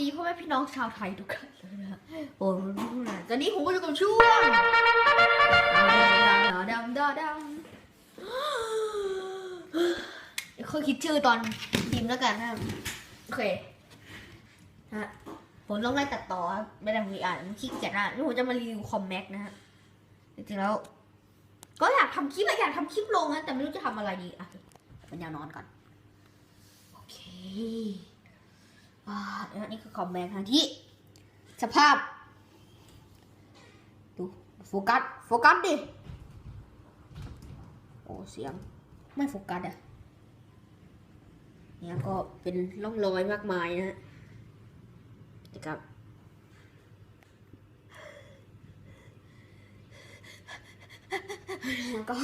ดีพ่อแม่พี่น้องชาวไทยทุกท่านเลยนะฮะโอ้ยตอนนี้ผมก็อยู่กับช่วงดำดำดำค่อยคิดชื่อตอนพิมพ์แล้วกันนะโอเคฮะผมต้องไล่ตัดต่อครับไม่ได้ผมอ่านมันขี้เกียจอะนี่ผมจะมารีวิวคอมแม็กนะฮะจริงๆแล้ว ก็อยากทำคลิปอะอยากทำคลิปลงนะแต่ไม่รู้จะทำอะไรดีอะเป็นแนวนอนก่อนโอเค อ่าแล้วนี่คือคอมเมนต์ทางที่ สภาพ ดู โฟกัส โฟกัสดิ โอ้ เสียง ไม่โฟกัสอะ เนี่ยก็เป็นร่องรอยมากมายนะนะครับแล้วก็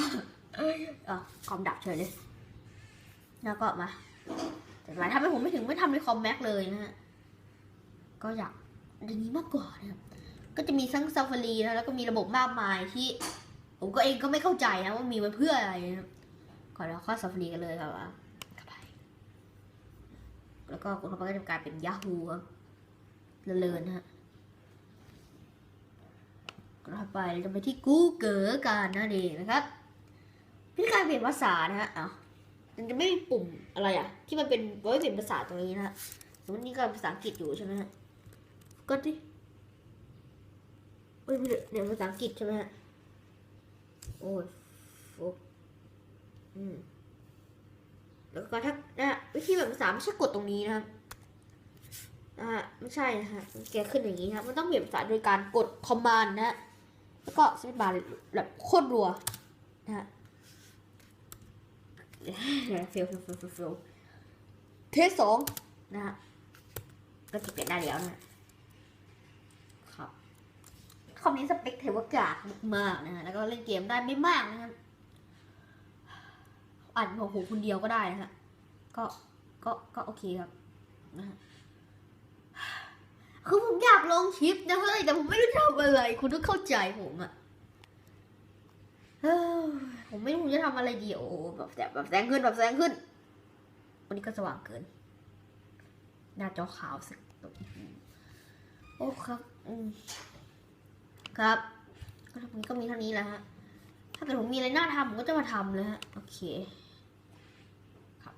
อะคอมดับเฉยเลย แล้วก็มา หมายถ้าเป็นผมไม่ถึงไม่ทำในคอมแม็กเลยนะฮะ ก็อยากอย่างนี้มากกว่านะครับ ก็จะมีทั้งซาฟารีนะแล้วก็มีระบบมากมายที่ ผมก็เองก็ไม่เข้าใจนะว่ามีไว้เพื่ออะไรนะครับก่อนเราเข้าซาฟารีกันเลยครับว่าไปแล้วก็กดเข้าไปก็จะกลายเป็น Yahoo ครับเลินฮะกดเข้าไปจะไปที่ Google กันนั่นเองนะครับวิธีการเปลี่ยนภาษานะฮะอ้า มันจะไม่มีปุ่มอะไรอะที่มันเป็นไว้เปลี่ยนภาษาตรงนี้นะสมมตินี่ก็ภาษาอังกฤษอยู่ใช่ไหมฮะก็ดิเอ้ยไม่ได้เนี่ยภาษาอังกฤษใช่ไหมฮะโอ้ยโฟกอืมแล้วก็ถ้านะวิธีแบบภาษาไม่ใช่กดตรงนี้นะครับนะฮะไม่ใช่นะฮะมันแกขึ้นอย่างนี้ครับมันต้องเปลี่ยนภาษาโดยการกดคอมมานด์นะฮะแล้วก็สเปซบาร์แบบโคตรรัวนะฮะ เฟลเฟลเฟลเฟลเฟลเทสสองนะฮะก็จะเปลี่ยนได้แล้วนะครับคอมนี้สเปคเทวกากมากนะฮะแล้วก็เล่นเกมได้ไม่มากนะครับอ่านหัวหูคนเดียวก็ได้นะฮะก็ก็ก็โอเคครับนะฮะคือผมอยากลงคลิปนะเฮ้ยแต่ผมไม่รู้จะทำอะไรคุณต้องเข้าใจผมอะ ผมไม่รู้จะทำอะไรดีโอ้แบบแสงแบบแสงขึ้นแบบแสงขึ้น วันนี้ก็สว่างเกิน หน้าจอขาวสิโอ้ครับครับก็ทำนี้ก็มีเท่านี้แหละฮะ ถ้าเกิดผมมีอะไรน่าทำผมก็จะมาทำเลยฮะ โอเค